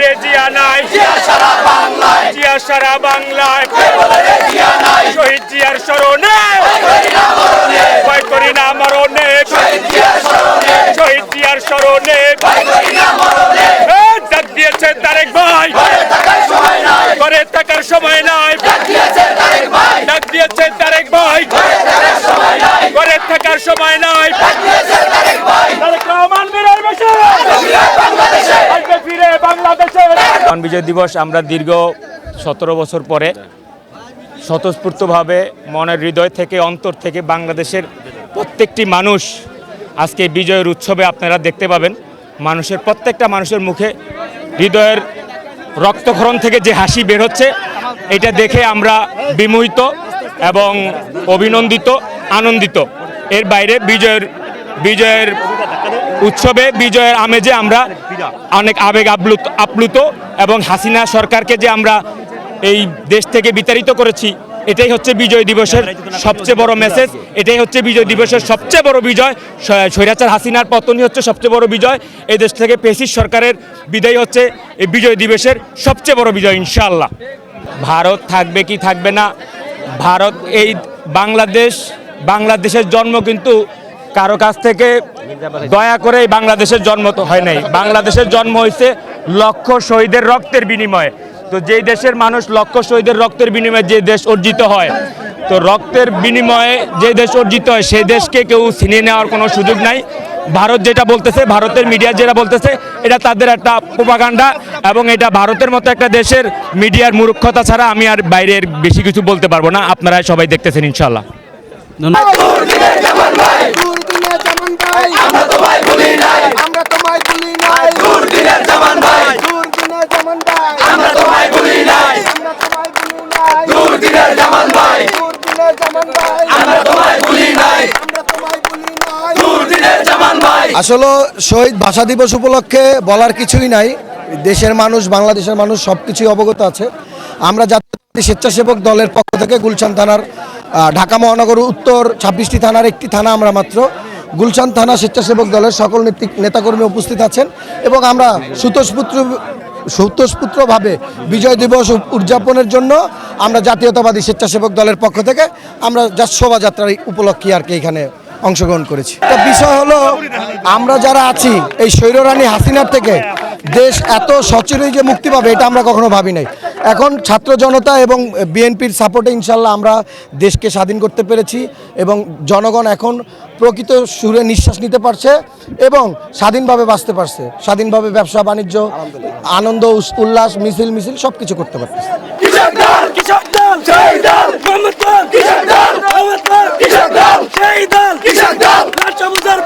রে জিয়া নাই। জিয়া সারা বাংলায়। জিয়া সারা বাংলায়। রে জিয়া নাই? শহীদ জিয়ার স্মরণে। করি না মরণে? ভয় করি না মরণে। শহীদ জিয়ার স্মরণে। শহীদ জিয়ার স্মরণে। ভয় করি না মরণে? ডাক দিয়েছে তারেক ভাই। ঘরে থাকার সময় নাই। ঘরে থাকার সময় নাই। ডাক দিয়েছে তারেক ভাই। ডাক দিয়েছে তারেক ভাই। ঘরে থাকার সময় নাই ঘরে থাকার সময় নাই ডাক দিয়েছে তারেক ভাই তারেক রহমান ফিরে আসবে ফিরে বাংলাদেশে আসবে ফিরে বাংলাদেশে মহান বিজয় দিবস আমরা দীর্ঘ সতেরো বছর পরে স্বতঃস্ফূর্তভাবে মনের হৃদয় থেকে, অন্তর থেকে বাংলাদেশের প্রত্যেকটি মানুষ আজকে বিজয়ের উৎসবে আপনারা দেখতে পাবেন। মানুষের, প্রত্যেকটা মানুষের মুখে হৃদয়ের রক্তক্ষরণ থেকে যে হাসি বের হচ্ছে, এটা দেখে আমরা বিমোহিত এবং অভিনন্দিত, আনন্দিত। এর বাইরে বিজয়ের বিজয়ের উৎসবে, বিজয়ের আমেজে আমরা অনেক আবেগ আপ্লুত আপ্লুত এবং হাসিনা সরকারকে যে আমরা এই দেশ থেকে বিতাড়িত করেছি, এটাই হচ্ছে বিজয় দিবসের সবচেয়ে বড় মেসেজ এটাই হচ্ছে বিজয় দিবসের সবচেয়ে বড় বিজয়। স্বৈরাচার হাসিনার পতনই হচ্ছে সবচেয়ে বড় বিজয়। এই দেশ থেকে পেসিস সরকারের বিদায় হচ্ছে এই বিজয় দিবসের সবচেয়ে বড় বিজয়, ইনশাআল্লাহ। ভারত থাকবে কি থাকবে না? ভারত এই বাংলাদেশ, বাংলাদেশের জন্ম কিন্তু কারও কাছ থেকে দয়া করে এই বাংলাদেশের জন্ম তো হয় নাই। বাংলাদেশের জন্ম হয়েছে লক্ষ শহীদের রক্তের বিনিময়ে। তো যেই দেশের মানুষ লক্ষ শহীদের রক্তের বিনিময়ে যে দেশ অর্জিত হয়, তো রক্তের বিনিময়ে যে দেশ অর্জিত হয় সেই দেশকে কেউ ছিনিয়ে নেওয়ার কোনো সুযোগ নাই। ভারত যেটা বলতেছে, ভারতের মিডিয়া যেটা বলতেছে, এটা তাদের একটা প্রোপাগান্ডা এবং এটা ভারতের মতো একটা দেশের মিডিয়ার মূর্খতা ছাড়া আমি আর বাইরের বেশি কিছু বলতে পারব না। আপনারা সবাই দেখতেছেন ইনশাল্লাহ দুর্দিনের আসলে শহীদ ভাষা দিবস উপলক্ষে বলার কিছুই নাই। দেশের মানুষ, বাংলাদেশের মানুষ সব কিছুই অবগত আছে। আমরা জাতীয় স্বেচ্ছাসেবক দলের পক্ষ থেকে গুলশান থানার ঢাকা মহানগর উত্তর ছাব্বিশটি থানার একটি থানা আমরা মাত্র। গুলশান থানা স্বেচ্ছাসেবক দলের সকল নেতৃ- নেতাকর্মী উপস্থিত আছেন এবং আমরা সুতোষপুত্র, সুতোষপুত্রভাবে বিজয় দিবস উদযাপনের জন্য আমরা জাতীয়তাবাদী স্বেচ্ছাসেবক দলের পক্ষ থেকে আমরা যা শোভাযাত্রার উপলক্ষে আর কি এখানে অংশগ্রহণ করেছি। তো বিষয় হলো, আমরা যারা আছি, এই স্বৈররানী হাসিনার থেকে দেশ এত সচিরই যে মুক্তি পাবে, এটা আমরা কখনো ভাবি নাই। এখন ছাত্র জনতা এবং বিএনপির সাপোর্টে ইনশাল্লাহ আমরা দেশকে স্বাধীন করতে পেরেছি এবং জনগণ এখন প্রকৃত সুরে নিঃশ্বাস নিতে পারছে এবং স্বাধীনভাবে বাঁচতে পারছে। স্বাধীনভাবে ব্যবসা, বাণিজ্য, আনন্দ উল্লাস মিছিল মিছিল সব কিছু করতে পারতেছে কৃষক দল কৃষক দল সেই দল মোহাম্মদ দল কৃষক দল মোহাম্মদ দল কৃষক দল। দল